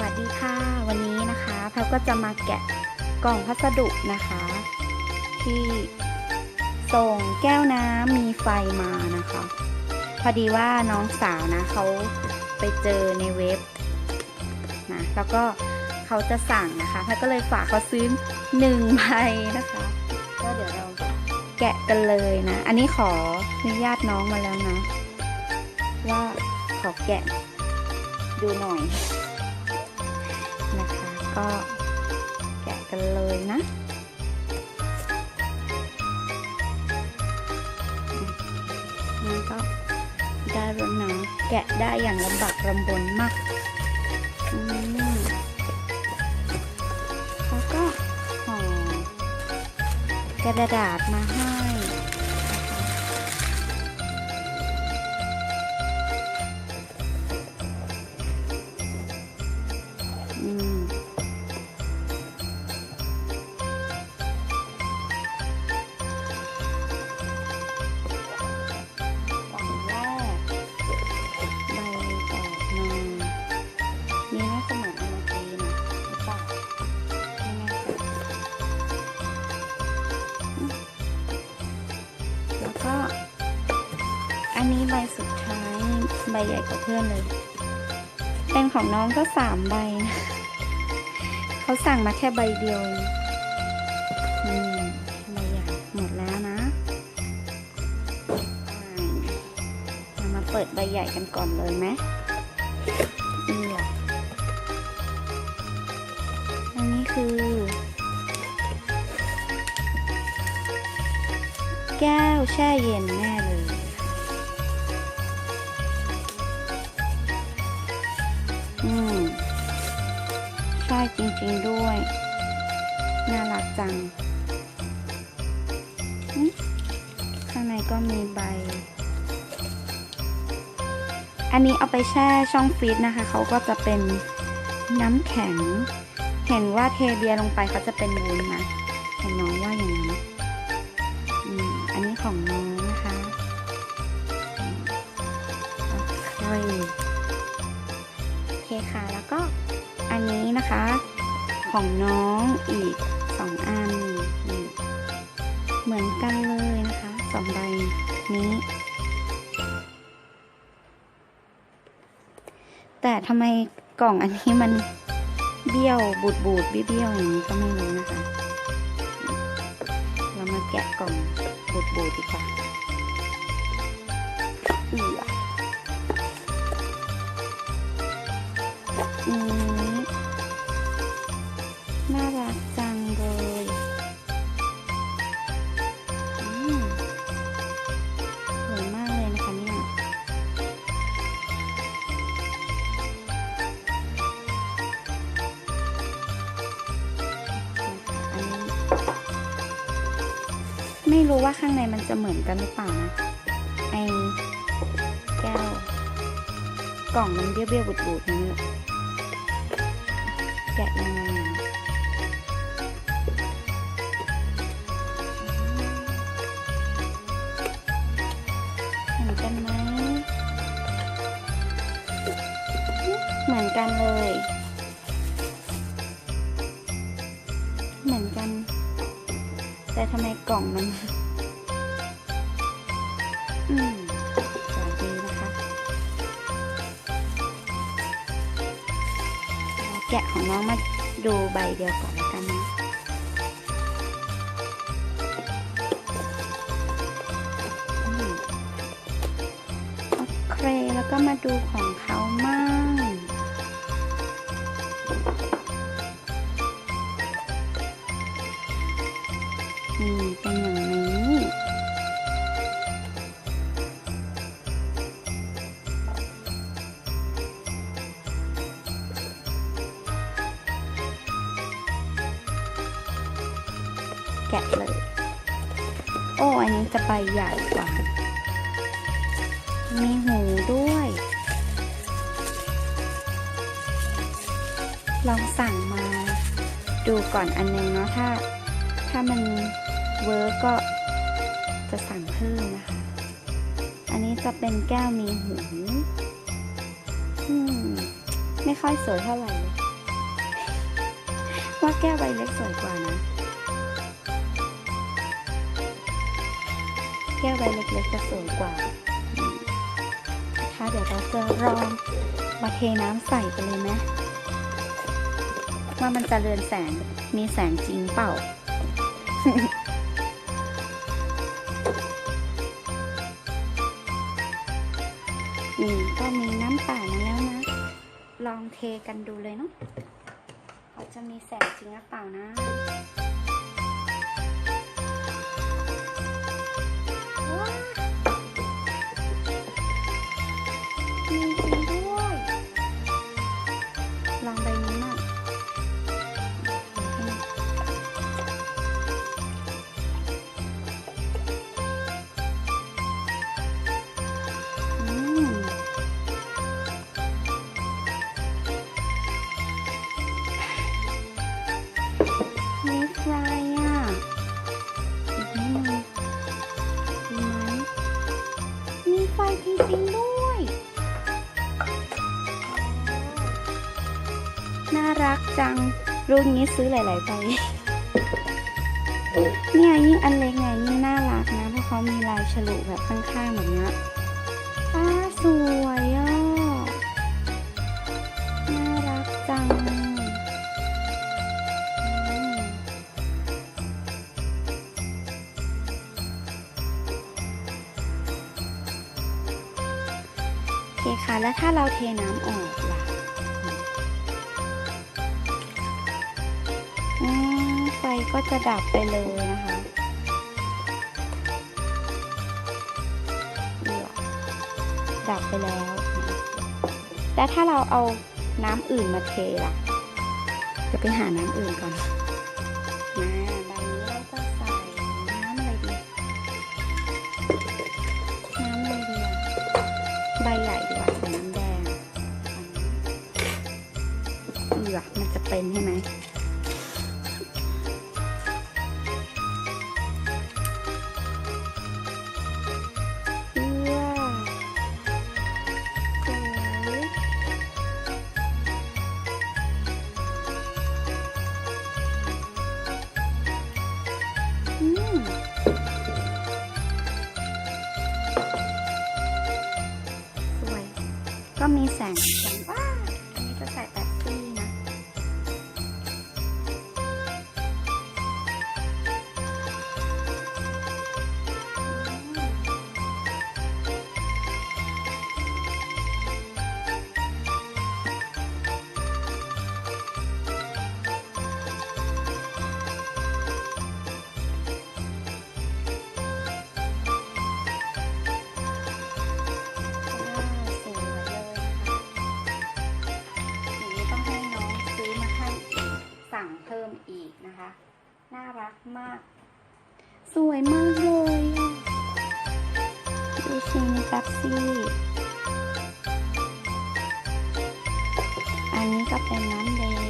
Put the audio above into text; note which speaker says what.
Speaker 1: วัสดีค่ะ วันนี้นะคะแพลก็จะมาแกะกล่องพัสดุนะคะ ที่ส่งแก้วน้ำมีไฟมานะคะ พอดีว่าน้องสาวนะเขาไปเจอในเว็บนะแล้วก็เขาจะสั่งนะคะแพลก็เลยฝากเขาซื้อหนึ่งใบนะคะ ก็เดี๋ยวเราแกะกันเลยนะ อันนี้ขออนุญาตน้องมาแล้วนะ ว่าขอแกะดูหน่อย ก็แกะกันเลยนะนี่ก็ได้แล้วนะแกะได้อย่างลำบากลำบนมากอืมแล้วก็ห่อกระดาษมาให้ ใบสุดท้าย ใบใหญ่กว่าเพื่อนเลย เป็นของน้องก็สามใบนะเขาสั่งมาแค่ใบเดียวเองอืมใบใหญ่หมดแล้วนะ เรามาเปิดใบใหญ่กันก่อนเลยไหมนี่หรออันนี้คือ แก้วแช่เย็นแน่ อืมใช่จริงๆด้วย น่ารักจัง ข้างในก็มีใบ อันนี้เอาไปแช่ช่องฟรีซนะคะ เขาก็จะเป็นน้ำแข็ง เห็นว่าเทเบียร์ลงไปเขาจะเป็นวุ้นนะ เห็นน้องว่าอย่างนั้นอืมอันนี้ของน้องนะคะโอเค คค่ะ แล้วก็อันนี้นะคะ ของน้องอีกสองอัน เหมือนกันเลยนะคะสองใบนี้ แต่ทำไมกล่องอันนี้มันเบี้ยวบูดบูดเบี้ยวอย่างนี้ก็ไม่รู้นะคะ เรามาแกะกล่องบูดบูดดีกว่า ไม่รู้ว่าข้างในมันจะเหมือนกันหรือเปล่านะไอแก้วกล่องมันเบี้ยวๆบูดๆนี่แกะยังไงเหมือนกันไหมเหมือนกันเลย เหมือนกัน แต่ทำไมกล่องมันอืมสวยดีนะคะเอาแกะของน้องมาดูใบเดียวก่อนแล้วกันนะอืมโอเคแล้วก็มาดูของเขามั่งอื แกะเลย โอ้ อันนี้จะใบใหญ่กว่า มีหูด้วย ลองสั่งมาดูก่อนอันนึงเนาะถ้า ถ้ามันเวิร์กก็จะสั่งเพิ่มนะคะ อันนี้จะเป็นแก้วมีหูไม่ค่อยสวยเท่าไหร่เลยว่าแก้วใบเล็กสวยกว่านะ ก้วใบเล็กๆจะสวยกว่าอืมค่ะเดี๋ยวเราจะลองมาเทน้ำใส่ไปเลยไหมว่ามันจะเรือนแสงมีแสงจริงเปล่า นี่ก็มีน้ำป่ามาแล้วนะ ลองเทกันดูเลยเนาะเขาจะมีแสงจริงหรือเปล่านะ งรุ่นนี้ซื้อหลายๆใบเนี่ยยิ่งอันเล็กไงยิ่งน่ารักนะเพราะเขามีลายฉลุแบบข้างๆแบบเนี้ยป้าสวยอะน่ารักจังโอเคค่ะแล้วถ้าเราเทน้ำออกล่ะ ก็จะดับไปเลยนะคะเดี๋ยวดับไปแล้ว แล้วถ้าเราเอาน้ำอื่นมาเทล่ะจะไปหาน้ำอื่นก่อนมาใบนี้เราจะใส่น้ำอะไรดี น้ำอะไรดีอะใบใหญ่ดีกว่าใส่น้ำแดง เอือกมันจะเป็นใช่ไหม น่ารักมาก สวยมากเลยดูชิมีแป๊บซี่อันนี้ก็เป็นน้ำแดง